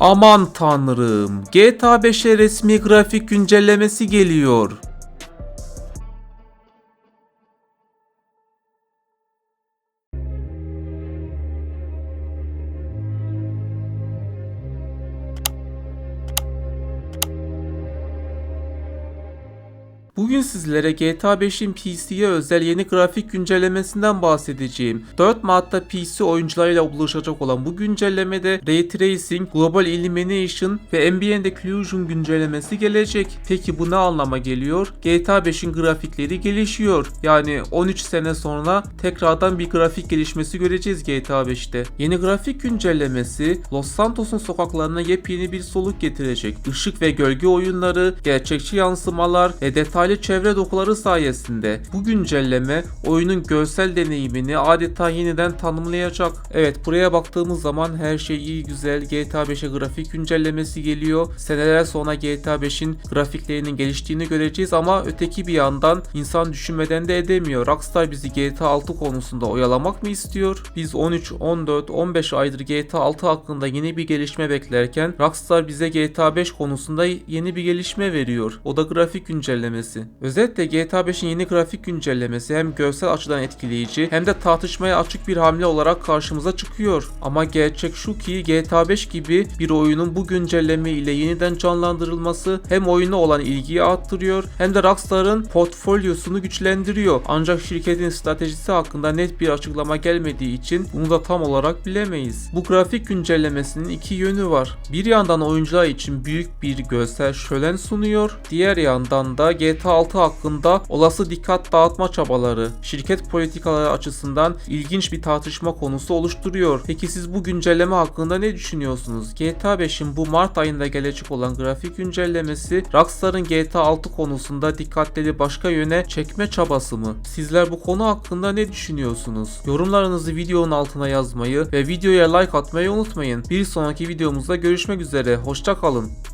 Aman tanrım, GTA 5'e resmi grafik güncellemesi geliyor. Bugün sizlere GTA 5'in PC'ye özel yeni grafik güncellemesinden bahsedeceğim. 4 Mart'ta PC oyuncularıyla buluşacak olan bu güncellemede Ray Tracing, Global Illumination ve Ambient Occlusion güncellemesi gelecek. Peki bu ne anlama geliyor? GTA 5'in grafikleri gelişiyor. Yani 13 sene sonra tekrardan bir grafik gelişmesi göreceğiz GTA 5'te. Yeni grafik güncellemesi Los Santos'un sokaklarına yepyeni bir soluk getirecek. Işık ve gölge oyunları, gerçekçi yansımalar ve detaylı çevre dokuları sayesinde bu güncelleme oyunun görsel deneyimini adeta yeniden tanımlayacak. Evet buraya baktığımız zaman her şey iyi güzel. GTA 5'e grafik güncellemesi geliyor. Seneler sonra GTA 5'in grafiklerinin geliştiğini göreceğiz ama öteki bir yandan insan düşünmeden de edemiyor. Rockstar bizi GTA 6 konusunda oyalamak mı istiyor? Biz 13, 14, 15 aydır GTA 6 hakkında yeni bir gelişme beklerken Rockstar bize GTA 5 konusunda yeni bir gelişme veriyor. O da grafik güncellemesi. Özetle GTA 5'in yeni grafik güncellemesi hem görsel açıdan etkileyici hem de tartışmaya açık bir hamle olarak karşımıza çıkıyor. Ama gerçek şu ki GTA 5 gibi bir oyunun bu güncelleme ile yeniden canlandırılması hem oyuna olan ilgiyi arttırıyor hem de Rockstar'ın portfolyosunu güçlendiriyor. Ancak şirketin stratejisi hakkında net bir açıklama gelmediği için bunu da tam olarak bilemeyiz. Bu grafik güncellemesinin iki yönü var. Bir yandan oyuncular için büyük bir görsel şölen sunuyor. Diğer yandan da GTA 6 hakkında olası dikkat dağıtma çabaları, şirket politikaları açısından ilginç bir tartışma konusu oluşturuyor. Peki siz bu güncelleme hakkında ne düşünüyorsunuz? GTA 5'in bu Mart ayında gelecek olan grafik güncellemesi Rockstar'ın GTA 6 konusunda dikkatleri başka yöne çekme çabası mı? Sizler bu konu hakkında ne düşünüyorsunuz? Yorumlarınızı videonun altına yazmayı ve videoya like atmayı unutmayın. Bir sonraki videomuzda görüşmek üzere. Hoşça kalın.